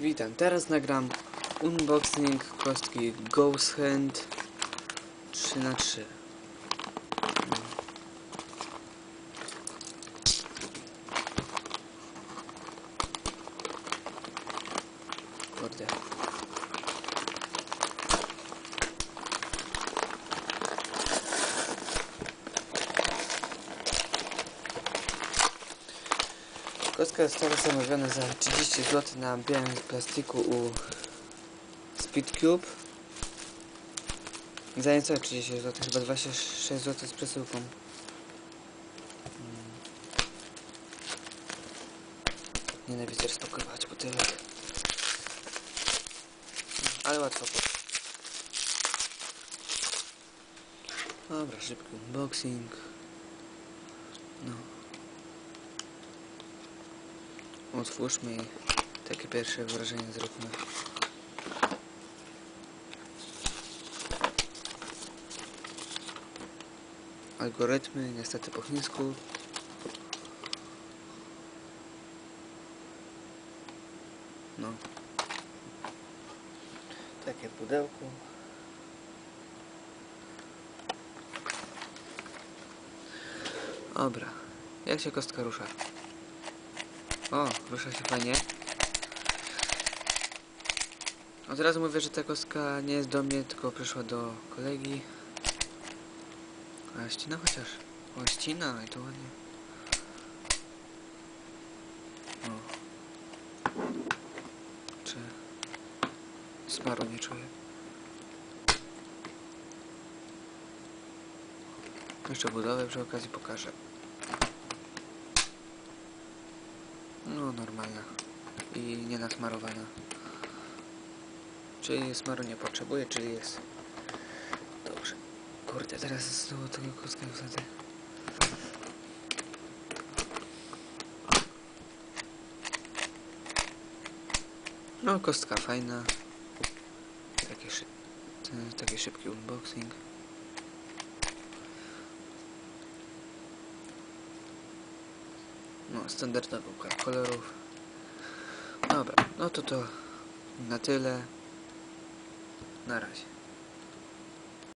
Witam, teraz nagram unboxing kostki Ghost Hand 3 na 3 Kurde. Kostka została zamówiona za 30 zł na białym plastiku u Speedcube. Za nieco 30 zł, chyba 26 zł z przesyłką. Mm. Nienawidzę rozpakowywać butelek. Ale łatwo. Dobra, szybki unboxing. No. Otwórzmy i takie pierwsze wrażenie zróbmy. Algorytmy, niestety po chińsku. No. Takie pudełko. Dobra. Jak się kostka rusza? O, rusza się fajnie. Od razu mówię, że ta kostka nie jest do mnie, tylko przyszła do kolegi. A ścina chociaż. O, ścina i to ładnie. O. Czy smaru nie czuję? Jeszcze budowę przy okazji pokażę. No, normalna. I nie nasmarowana. Czyli smaru nie potrzebuje, czyli jest dobrze. Kurde, teraz znowu tego kostkę wsadzę. No, kostka fajna. Taki, szy taki szybki unboxing. No, standardowy układ kolorów. Dobra, no to to na tyle. Na razie.